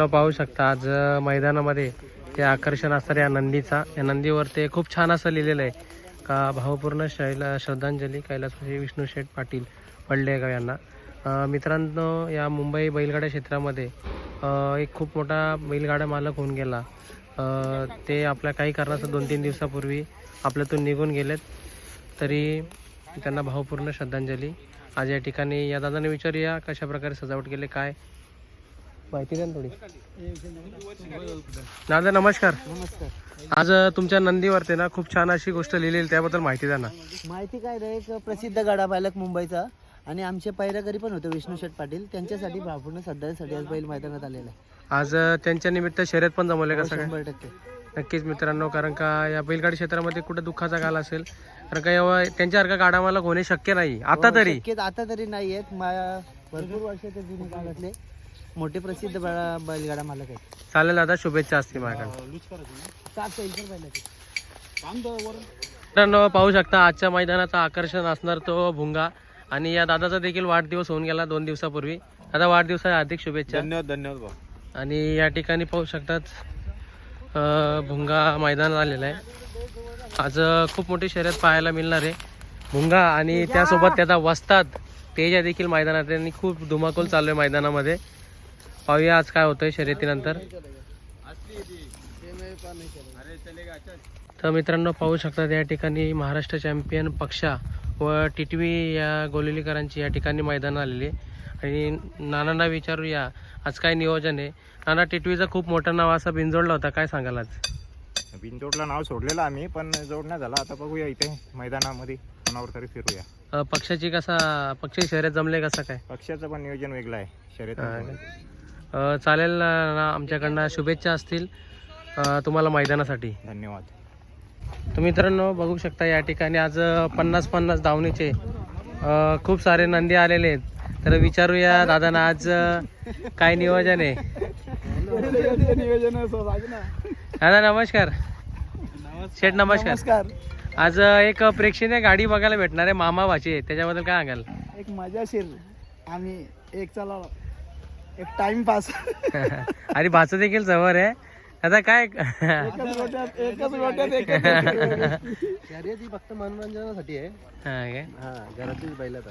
पाहू शकता आज मैदानामध्ये ते आकर्षण असणार या नंदीचा. या नंदीवर ते खूप छान असं लिहिलेलं आहे. का भावपूर्ण शैला श्रद्धांजली कैलासवासी विष्णू शेठ पाटील पडलेगाव यांना. मित्रांनो या मुंबई बैलगाड्या क्षेत्रामध्ये एक खूप मोठा बैलगाडा मालक होऊन गेला. ते आपल्या काही कारणाचं दोन तीन दिवसापूर्वी आपल्यातून निघून गेलेत. तरी त्यांना भावपूर्ण श्रद्धांजली. आज या ठिकाणी या दादाने विचारूया कशा प्रकारे सजावट केले काय माहिती द्या ना थोडी. दादा नमस्कार. नमस्कार आज तुमच्या नंदीवरती ना खूप छान अशी गोष्ट लिहिलेली त्याबद्दल माहिती द्या ना. माहिती काय रे एक प्रसिद्ध गाडा पालक मुंबईचा आणि आमचे पैरागरी पण होते विष्णू शेठ पाटील. त्यांच्यासाठी भापूर्ण श्रद्धासाठी आज बैल मैदानात आलेला आहे. आज त्यांच्या निमित्त शर्यत पण जमवले का सगळे शंभर टक्के. नक्कीच मित्रांनो कारण का या बैलगाडी क्षेत्रामध्ये कुठे दुःखाचा काल असेल कारण का एव्हा त्यांच्यासारखा गाडा मला होणे शक्य नाही. आता हो, तरी. आता तरी नाही आहेत भरपूर वर्षाचे जुने काळातले मोठे प्रसिद्ध बैलगाडा मालक आहेत. चालेल दादा शुभेच्छा असतील माझ्याकडे बैलाचे मित्रांनो पाहू शकता आजच्या मैदानाचं आकर्षण असणार तो भुंगा. आणि या दादाचा देखील वाढदिवस होऊन गेला दोन दिवसापूर्वी. आता वाढदिवसाच्या हार्दिक शुभेच्छा. धन्यवाद धन्यवाद भाऊ. आणि या ठिकाणी पाहू शकतात अं, भुंगा मैदानात आलेला आहे. आज अं, खूप मोठी शर्यत पाहायला मिळणार आहे. भुंगा आणि त्यासोबत त्याचा वस्ताद तेजा देखील मैदानात आहे आणि खूप धुमाकूल चालू आहे मैदानामध्ये. पाहूया आज काय होतंय शर्यतीनंतर. तर मित्रांनो पाहू शकतात या ठिकाणी महाराष्ट्र चॅम्पियन पक्षा व टिटवी या गोलिलीकरांची या ठिकाणी मैदान आलेली. आणि नानांना विचारूया आज काय नियोजन आहे? नाना टिटवीचं खूप मोठं नाव असं बिनजोडलं होता काय सांगाल आज? बिनजोडला नाव सोडलेलं आम्ही पण जोड नाही झाला. आता बघूया इथे मैदानामध्ये कोणावर तरी फिरूया. अं, पक्षाची कसा पक्षी शर्यत जमले कसं काय? पक्षाचं पण नियोजन वेगळं आहे शर्यत चालेल ना आमच्याकडनं शुभेच्छा असतील तुम्हाला मैदानासाठी. धन्यवाद. तर मित्रांनो बघू शकता या ठिकाणी आज पन्नास पन्नास धावणीचे खूप सारे नंदी आलेले आहेत. तर विचारूया दादांना आज काय नियोजन आहे? दादा नमस्कार. शेठ नमस्कार. नमस्कार. आज एक प्रेक्षणीय गाडी बघायला भेटणार आहे मामा भाची त्याच्याबद्दल काय सांगाल? एक मजाशीर आम्ही एक चला एक टाइमपास आणि भाचं देखील जवळ आहे. आता काय एकच गोट्यात एकच गोट्यात एकच शर्यती फक्त मनोरंजनासाठी आहे. हा काय? हा घरातलीच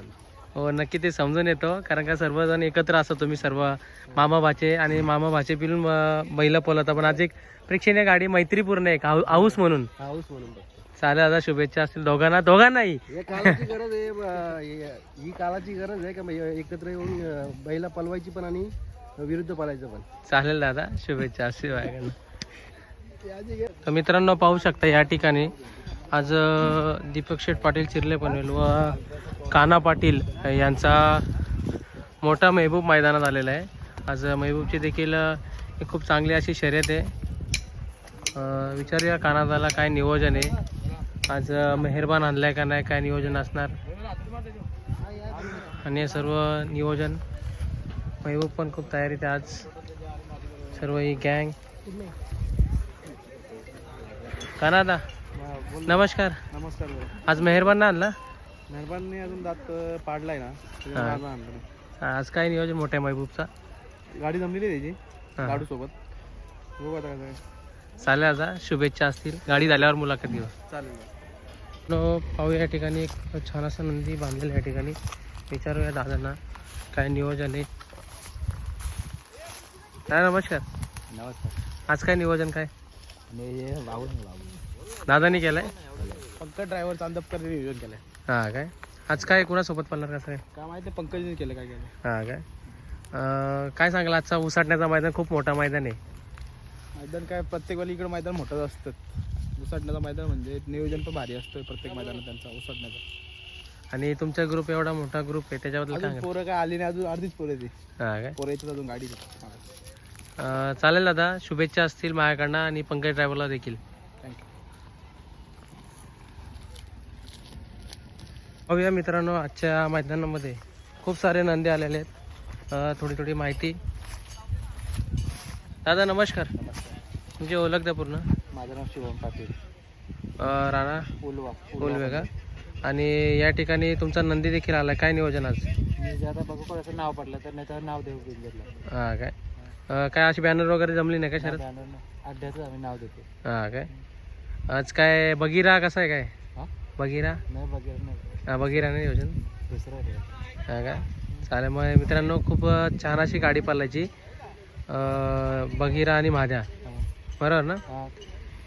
हो नक्की ते समजून येतो. कारण का सर्वजण एकत्र असतो तुम्ही सर्व. मामा भाचे आणि मामा भाचे पिलून बैल पळवता पण आज एक प्रेक्षणीय गाडी मैत्रीपूर्ण एक हाऊ- हाऊस म्हणून. हाऊस म्हणून चालेल दादा शुभेच्छा असतील. दोघांना दोघांनाही. हे काळाची गरज आहे ब- हे- ही काळाची गरज आहे का म्हणजे एकत्र येऊन अं, बैला पलवायची पण आणि विरुद्ध पळायचं पण? चालेल दादा शुभेच्छा असतील माझ्याकडनं तर मित्रांनो पाहू शकता या ठिकाणी. आज अं, दीपक शेठ पाटील चिरले पनवेल व काना पाटील यांचा मोठा महबूब मैदानात आलेला आहे. आज महबूबची देखील अं, एक खूप चांगली अशी शर्यत आहे. अं, विचारूया कानादाला काय नियोजन आहे. आज मेहरबान आणलाय का नाही काय नियोजन असणार? आणि हे सर्व नियोजन महबूब पण खूप तयारीत आज. सर्व ही गँग. कानादा नमस्कार. नमस्कार आज मेहरबान ना आणला? मेहरबानी अजून दात पाडलाय ना. आज काय नियोजन मोठ्या महबूबचा? गाडी जमलेली आहे त्याची. गाडू सोबत बघू आता काय चालेल आता शुभेच्छा असतील. गाडी झाल्यावर मुलाखत घेऊ. चालेल. नो पाहूया या ठिकाणी एक छान असा नंदी बांधलेला या ठिकाणी. विचारूया दादांना काय नियोजन आहे. दादा नमस्कार. नमस्कार. आज काय नियोजन काय? दादानी केलंय? पंकज ड्रायव्हर चांदपकर नियोजन केलंय. हा काय? आज काय कुणासोबत पडणार कसं काय? काय माहिती पंकजने केलं काय केलं. हा काय? काय सांगाल आजचा उसाटण्याचा मैदान खूप मोठा मैदान आहे. मैदान काय प्रत्येक वेळी इकडे मैदान मोठंच असतं. उसडण्याचं मैदान म्हणजे नियोजन पण भारी असतं प्रत्येक मैदानात त्यांचा उसडण्याचा आणि तुमचा ग्रुप एवढा मोठा ग्रुप आहे त्याच्याबद्दल काय अजून? पोरं काय आली नाही अजून अर्धीच पोरं ती. हा काय पोरं येतात अजून गाडी अं, चालेल दादा शुभेच्छा असतील माझ्याकडनं आणि पंकज ड्रायव्हरला देखील. थँक्यू बघूया मित्रांनो आजच्या मैदानामध्ये खूप सारे नंदी आलेले आहेत. अं, थोडी थोडी माहिती. दादा नमस्कार. तुमची ओळख द्या पूर्ण. माझं नाव शिवम पाटील. अं, राणा? उलवा. उलवे का? आणि या ठिकाणी तुमचा नंदी देखील आला. काय नियोजन आज? मी जे आता बघू कोणाचं नाव पडलं तर नाही तर नाव देऊ बिंदरला हा काय? अं, काय अशी बॅनर वगैरे जमली नाही का शरद? अड्ड्याचं आम्ही नाव देतो. हा काय? आज काय बगीरा कसा आहे काय? हा? बगीरा नाही वगैरे नाही. हा बगीरा नाही योजन दुसरं हा काय? चालेल मग मित्रांनो खूप छान अशी गाडी पालायची अं, बगीरा आणि माझ्या बरोबर ना?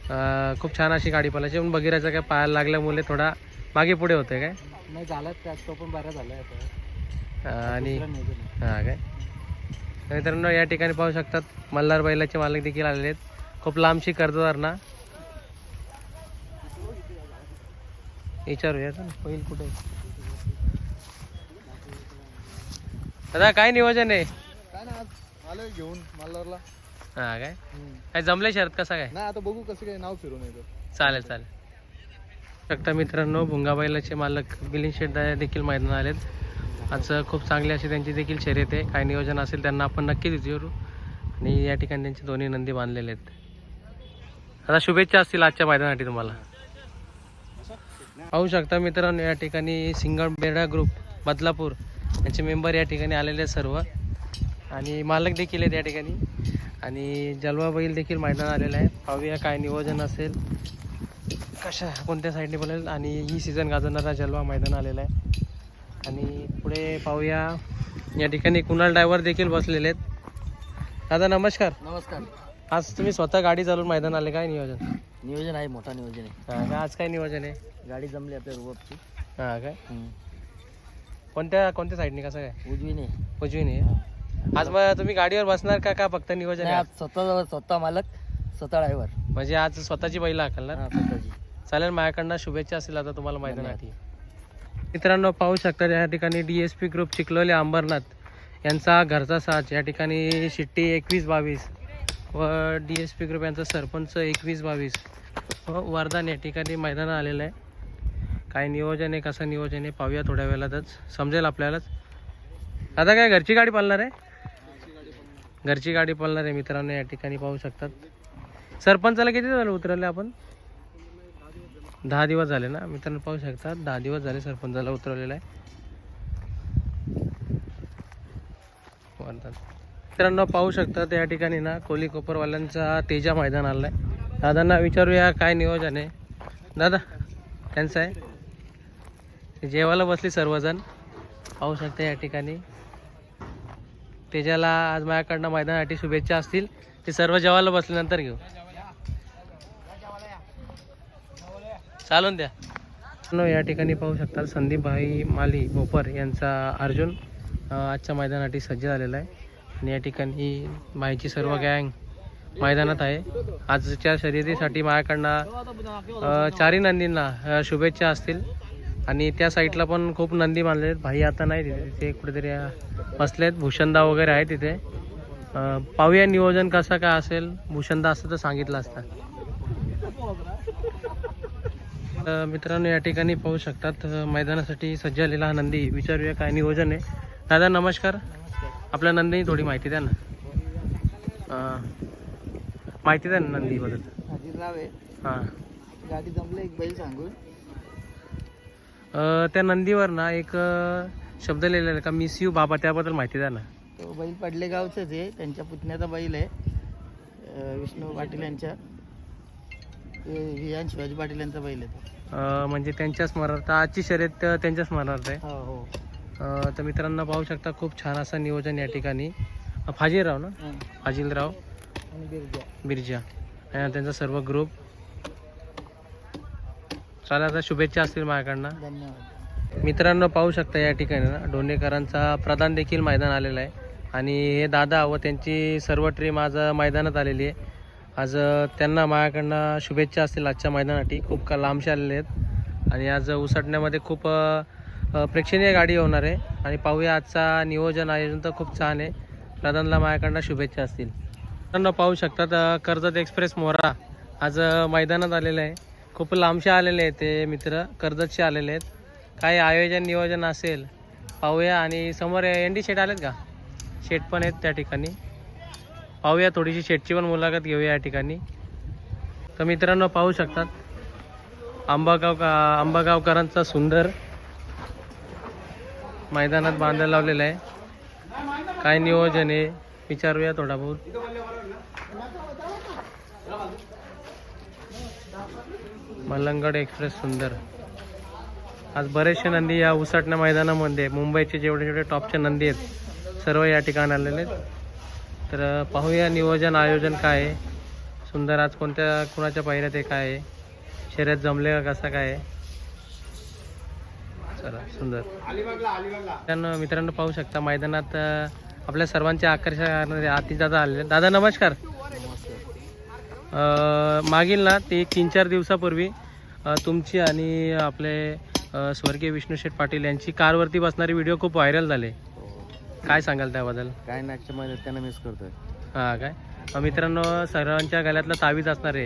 अं, खूप छान अशी गाडी पालायची पण बगीराचा काय पायाला लागल्यामुळे थोडा मागे पुढे होते काय? नाही झालं त्याच तो पण बरा झाला अं, आणि हा काय? तर मित्रांनो या ठिकाणी पाहू शकतात मल्हार बैलाचे मालक देखील आलेले आहेत. खूप लांबशी कर्जदार ना? विचारूया ना. होईल कुठे? दादा काय नियोजन आहे? काय ना आज आलोय घेऊन मल्हारला. हा काय? काय जमले शरद? कसा काय? नाही आता बघू कसं काय नाव फिरून येतो. चालेल चालेल. शकता मित्रांनो भुंगाबाईलाचे मालक बिलिंग शेट देखील मैदान आलेत. आज खूप चांगली अशी त्यांची देखील शर्यत आहे. काय नियोजन असेल त्यांना आपण नक्की विचारू आणि या ठिकाणी त्यांचे दोन्ही नंदी बांधलेले आहेत. आता शुभेच्छा असतील आजच्या मैदानासाठी तुम्हाला. पाहू शकता मित्रांनो या ठिकाणी सिंगल बेडा ग्रुप बदलापूर यांचे मेंबर या ठिकाणी आलेले आहेत सर्व. आणि मालक देखील आहेत या ठिकाणी. आणि जलवा बैल देखील मैदान आलेलं आहे. पाहूया काय नियोजन असेल. कशा कोणत्या साईडने बोलेल आणि ही सीझन गाजवणारा जलवा मैदान आलेला आहे. आणि पुढे पाहूया. या ठिकाणी कुणाल ड्रायव्हर देखील बसलेले आहेत. दादा नमस्कार. नमस्कार. आज तुम्ही स्वतः गाडी चालवून मैदान आले. काय नियोजन? नियोजन आहे मोठा नियोजन आहे. हां आज काय नियोजन आहे? गाडी जमली आपल्या रुबाबची हां काय? कोणत्या कोणत्या साईडने? कसं काय? उजवीने. उजवीने. आज मग तुम्ही गाडीवर बसणार का का फक्त नियोजन आहे? स्वतः स्वतः मालक स्वतः ड्रायव्हर म्हणजे आज स्वतःची बैल हाकलणार? स्वतःची. चालेल माझ्याकडनं शुभेच्छा असतील आता तुम्हाला मैदानासाठी मित्रांनो पाहू शकता या ठिकाणी D S P group Chikhlole Ambernath यांचा घरचा साज. या ठिकाणी शिट्टी एकवीस बावीस व डी एस पी ग्रुप यांचा सरपंच एकवीस बावीस व वरदान या ठिकाणी मैदान आलेलं आहे. काय नियोजन आहे कसं नियोजन आहे पाहूया थोड्या वेळातच. समजेल आपल्यालाच. आता काय घरची गाडी पालणार आहे? घरची गाडी पळणार आहे मित्रांनो या ठिकाणी पाहू शकतात. सरपंचाला किती झालं उतरवले आपण? दहा दिवस झाले ना? मित्रांनो पाहू शकतात दहा दिवस झाले सरपंचाला उतरवलेला आहे. मित्रांनो पाहू शकतात या ठिकाणी ना कोली कोपरवाल्यांचा तेजा मैदान आला आहे दादांना विचारूया काय नियोजन आहे. दादा त्यांचं आहे. जेवायला बसली सर्वजण. पाहू शकता या ठिकाणी. तेजाला आज माझ्याकडनं मैदानासाठी शुभेच्छा असतील. ते सर्व जेवायला बसल्यानंतर घेऊ. चालून द्या. नो या ठिकाणी पाहू शकता संदीप भाई माली भोपर यांचा अर्जुन आजच्या मैदानासाठी सज्ज झालेला आहे. आणि या ठिकाणी माईची सर्व गँग मैदानात आहे. आजच्या शर्यतीसाठी माझ्याकडनं चारही नंदींना शुभेच्छा असतील. आणि त्या साईडला पण खूप नंदी बांधले आहेत. भाई आता नाही तिथे. तिथे कुठेतरी बसलेत. भूषणदा वगैरे आहे तिथे. पाहूया नियोजन कसं काय असेल. भूषणदा असतं तर सांगितलं असतं. मित्रांनो या ठिकाणी पाहू शकतात मैदानासाठी सज्ज झालेला हा नंदी. विचारूया काय नियोजन आहे. दादा नमस्कार. आपल्या नंदीनी थोडी माहिती द्या ना. माहिती द्या ना नंदीबद्दल हां. गाडी जमलं एक बैल सांगून. त्या नंदीवर ना एक शब्द लिहिलेला का मिस यू बाबा त्याबद्दल माहिती द्या ना. तो बैल पडले गावचंच आहे त्यांच्या पुतण्याचा बैल आहे. विष्णू पाटील यांच्या. विहान शिवाजी पाटील यांचा बैल आहे म्हणजे त्यांच्या स्मरणार्थ आजची शर्यत त्यांच्या स्मरणार्थ आहे. हो हो. तर मित्रांनो पाहू शकता खूप छान असं नियोजन या ठिकाणी. फाजीलराव ना. फाजीलराव. आणि बिरजा. बिरजा. आणि त्यांचा सर्व ग्रुप चला आता शुभेच्छा असतील माझ्याकडनं. धन्यवाद. मित्रांनो पाहू शकता या ठिकाणी ना डोणेकरांचा प्रधान देखील मैदान आलेला आहे. आणि हे दादा व त्यांची सर्व टीम आज मैदानात आलेली आहे. आज त्यांना माझ्याकडनं शुभेच्छा असतील आजच्या मैदानासाठी. खूप का लांबशे आलेले आहेत. आणि आज उसटण्यामध्ये खूप प्रेक्षणीय गाडी होणार आहे. आणि पाहूया आजचा नियोजन आयोजन तर खूप छान आहे. प्रधानला माझ्याकडनं शुभेच्छा असतील. मित्रांनो पाहू शकतात कर्जत एक्सप्रेस मोरा आज मैदानात आलेलं आहे. खूप लांबशे आलेले आहेत ते मित्र कर्जतचे आलेले आहेत. काही आयोजन नियोजन असेल पाहूया. आणि समोर एन शेट आलेत का? शेट पण आहेत त्या ठिकाणी. पाहूया थोडीशी शेटची पण मुलाखत घेऊया या ठिकाणी. तर मित्रांनो पाहू शकतात. आंबागाव का आंबागावकरांचा सुंदर मैदानात बांधायला लावलेला आहे. काय नियोजन आहे? विचारूया थोडा बहुत. मलंगड एक्सप्रेस सुंदर. आज बरेचसे नंदी या उसाटण्या मैदानामध्ये मुंबईचे जेवढे जेवढे टॉपचे नंदी आहेत सर्व या ठिकाणी आलेले आहेत. तर पाहूया नियोजन आयोजन काय आहे. सुंदर आज कोणत्या कुणाच्या पायऱ्यात ते काय आहे? शर्यत जमले का कसं काय आहे? चला सुंदर. मित्रांनो मित्रांनो पाहू शकता मैदानात आपल्या सर्वांचे आकर्षण करणारे दादा आलेले आहेत. दादा नमस्कार. मागील ना ते तीन चार दिवसापूर्वी तुमची आणि आपले स्वर्गीय विष्णू शेठ पाटील यांची कारवरती बसणारे व्हिडिओ खूप व्हायरल झाले. काय सांगाल त्याबद्दल? काय नागच्या महिन्यात त्यांना मिस करतोय. हां काय? मित्रांनो सर्वांच्या गळ्यातलं तावीज असणारे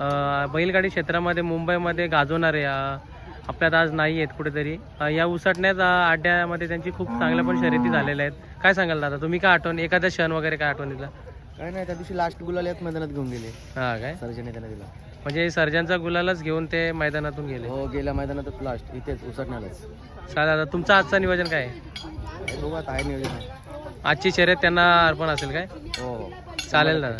अं, बैलगाडी क्षेत्रामध्ये मुंबईमध्ये गाजवणारे आपल्यात आज नाही आहेत कुठेतरी. या उसाटण्यात अं, अड्ड्यामध्ये त्यांची खूप चांगल्या पण शर्यती झालेल्या आहेत. काय सांगाल दादा तुम्ही काय आठवण एखादा क्षण वगैरे काय आठवण दिला? काय नाही त्या दिवशी लास्ट गुलाल याच मैदानात घेऊन गेले. हां काय? सर्जने त्याला दिला. म्हणजे सर्जनचा गुलालच घेऊन ते मैदानातून गेले. हो गेल्या मैदानातच लास्ट इथेच उसटण्यालाच. चालेल दादा तुमचं आजचं नियोजन काय? आहे काय बघू आता आहे नियोजन. आजची शर्यत त्यांना अर्पण असेल काय? हो. चालेल दादा.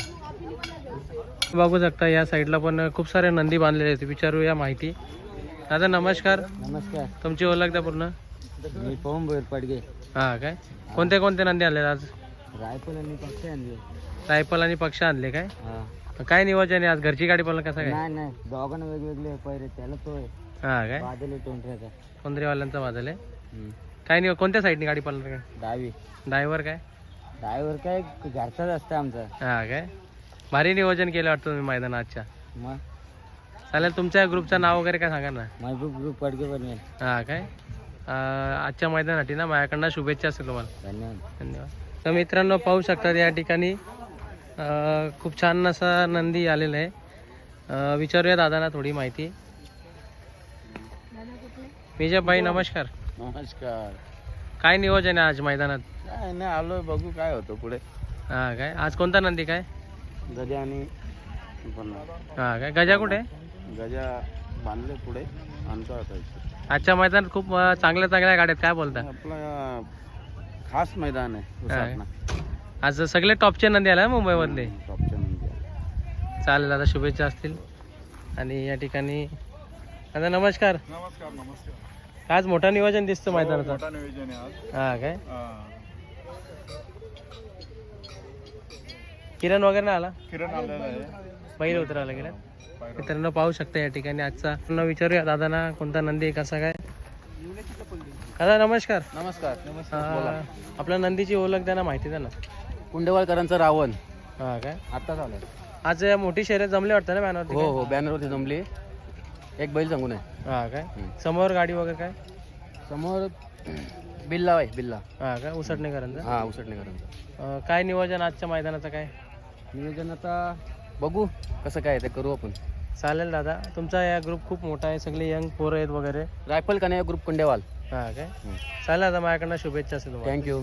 बघू शकता या साईडला पण खूप सारे नंदी बांधलेले आहेत. विचारूया माहिती. दादा नमस्कार. नमस्कार. तुमची ओळख द्या पूर्ण. मी पवन भोयर पाडगे. हां काय? कोणते कोणते नंदी आणले आज? रायफल आणि पक्षी आणले. रायफल आणि पक्ष आणले काय? हा. काय नियोजन आहे आज? घरची गाडी पडलं कसं काय? नाही नाही. दोघांना वेगवेगळे पैरे त्याला तो हां काय? बादल टोंठऱ्याचा कोंद्रेवाल्यांचा वाजल आहे. काय नियो कोणत्या साईडने गाडी पडलं काय? दहावी ड्रायव्हर काय? ड्रायव्हर काय? घरचाच असतं आमचा. हां काय? भारी नियोजन केलं वाटतं तुम्ही मैदान आजच्या. मग? चालेल तुमच्या ग्रुपचं नाव वगैरे काय सांगा ना. महबूब ग्रुप पडगे पण हां काय? अं, आजच्या मैदानासाठी ना माझ्याकडनं शुभेच्छा असेल तुम्हाला. धन्यवाद. धन्यवाद. तर मित्रांनो पाहू शकतात या ठिकाणी खूप छान असा नंदी आलेला आहे. विचारूया दादांना थोडी माहिती. विजयभाई नमस्कार. नमस्कार. काय नियोजन आहे आज मैदानात? काय नाही आलोय बघू काय होतं पुढे. हां काय? आज कोणता नंदी काय? गजा आणि हां काय? गजा कुठे? गजा बांधले पुढे आणतो आता आजच्या मैदानात खूप चांगल्या चांगल्या गाड्या काय बोलता? आपलं खास मैदान आहे. आज सगळे टॉपचे नंदी आले मुंबईमधले? टॉपच्या नंदी चालेल दादा शुभेच्छा असतील. आणि या ठिकाणी दादा नमस्कार. नमस्कार नमस्कार. आज मोठा नियोजन दिसतं मैदानाचं. नियोजन आहे आज. हा काय? किरण वगैरे नाही आला? किरण आलेला आहे. बैल उतरायला गेला मित्रांनो पाहू शकता या ठिकाणी आजचा. पुन्हा विचारूया दादांना कोणता नंदी आहे कसा काय? दादा नमस्कार. नमस्कार अं, आपल्या नंदीची ओळख द्या ना माहिती द्या ना? कुंडेवाळकरांचा रावण. हा काय? आता झालं आज मोठी शर्यत जमली वाटतं ना बॅनरवरती हो हो बॅनरवरती जमली. एक बैल सांगून आहे. हा काय? समोर गाडी वगैरे काय? समोर बिल्ला आहे बिल्ला हा काय? उसटणेकरांचं? हा उसटणेकरांचा. अं, काय नियोजन आजच्या मैदानाचं काय? नियोजन आता बघू कसं काय ते करू आपण. चालेल दादा. तुमचा या ग्रुप खूप मोठा आहे. सगळे यंग पोरं आहेत वगैरे. रायफल कन्या ग्रुप कुंडेवाल. हा काय? चालेल दादा माझ्याकडनं शुभेच्छा असेल तुम्हाला. थँक्यू